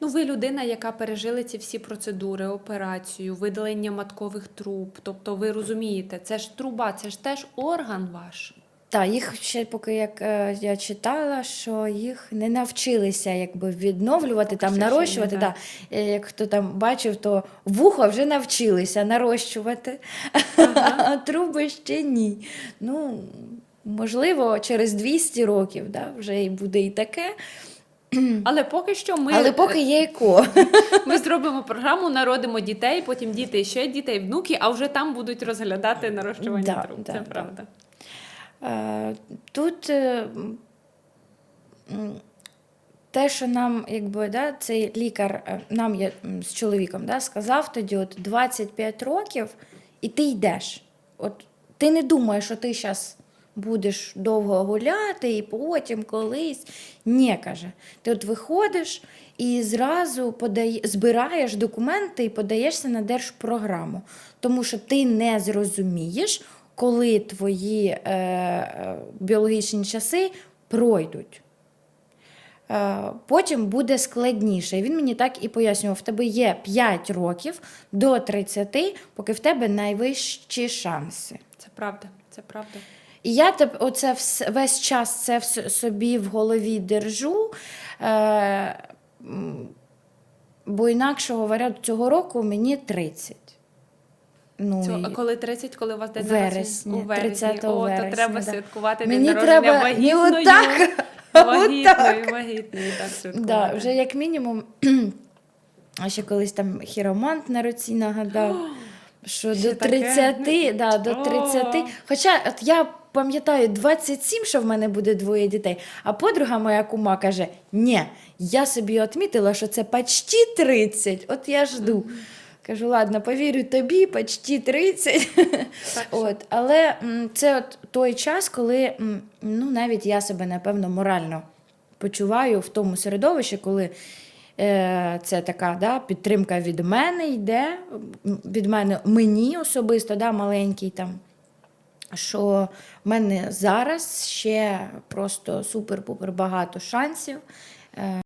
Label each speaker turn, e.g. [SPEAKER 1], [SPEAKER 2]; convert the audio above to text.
[SPEAKER 1] Ну, ви людина, яка пережили ці всі процедури, операцію, видалення маткових труб. Тобто ви розумієте, це ж труба, це ж теж орган ваш.
[SPEAKER 2] Так, їх ще поки як е, я читала, що їх не навчилися якби відновлювати, там нарощувати.
[SPEAKER 1] ні,
[SPEAKER 2] Да. Е, Як хто там бачив, то вухо вже навчилися нарощувати, а труби ще ні. Ну, можливо, через 200 років да, вже і буде і таке.
[SPEAKER 1] Але поки що ми,
[SPEAKER 2] Але поки є еко.
[SPEAKER 1] ми зробимо програму, народимо дітей, потім діти ще дітей, внуки, а вже там будуть розглядати нарощування
[SPEAKER 2] Да,
[SPEAKER 1] труб.
[SPEAKER 2] да,
[SPEAKER 1] це
[SPEAKER 2] да.
[SPEAKER 1] правда.
[SPEAKER 2] Е, Тут е, те, що нам, якби, да, цей лікар, е, нам я з чоловіком да, сказав тоді, от 25 років, і ти йдеш. От ти не думаєш, що ти зараз будеш довго гуляти і потім колись. Ні, каже. Ти от виходиш і зразу подає, збираєш документи і подаєшся на держпрограму. Тому що ти не зрозумієш, коли твої е, е, біологічні часи пройдуть. Е, Потім буде складніше. І він мені так і пояснював: в тебе є 5 років до 30, поки в тебе найвищі шанси.
[SPEAKER 1] Це правда, це правда.
[SPEAKER 2] І я теп- оце вс- весь час це вс- собі в голові держу. Е, бо інакше говоря, цього року мені 30. Ну,
[SPEAKER 1] Цього,
[SPEAKER 2] і-
[SPEAKER 1] а коли 30, коли у вас день
[SPEAKER 2] Вересні,
[SPEAKER 1] народження? У вересні.
[SPEAKER 2] 30
[SPEAKER 1] О, то треба
[SPEAKER 2] да.
[SPEAKER 1] святкувати
[SPEAKER 2] Мені
[SPEAKER 1] день народження
[SPEAKER 2] треба не
[SPEAKER 1] вагітною.
[SPEAKER 2] отак,
[SPEAKER 1] Вагітною,
[SPEAKER 2] отак.
[SPEAKER 1] вагітною, так святкувати.
[SPEAKER 2] Да, вже як мінімум, а ще колись там хіромант на руці нагадав, що
[SPEAKER 1] Ще
[SPEAKER 2] до
[SPEAKER 1] таке?
[SPEAKER 2] 30, да, до 30.
[SPEAKER 1] О.
[SPEAKER 2] Хоча от я пам'ятаю 27, що в мене буде двоє дітей, а подруга моя кума каже: ні, я собі відмітила, що це почти 30, от я жду. Кажу, ладно, повірю тобі, почти 30.
[SPEAKER 1] Так
[SPEAKER 2] От, але м, це от той час, коли м, ну, навіть я себе, напевно, морально почуваю в тому середовищі, коли е, це така да, підтримка від мене йде, від мене мені особисто, да, маленький там. Що в мене зараз ще просто супер-пупер багато шансів. Е,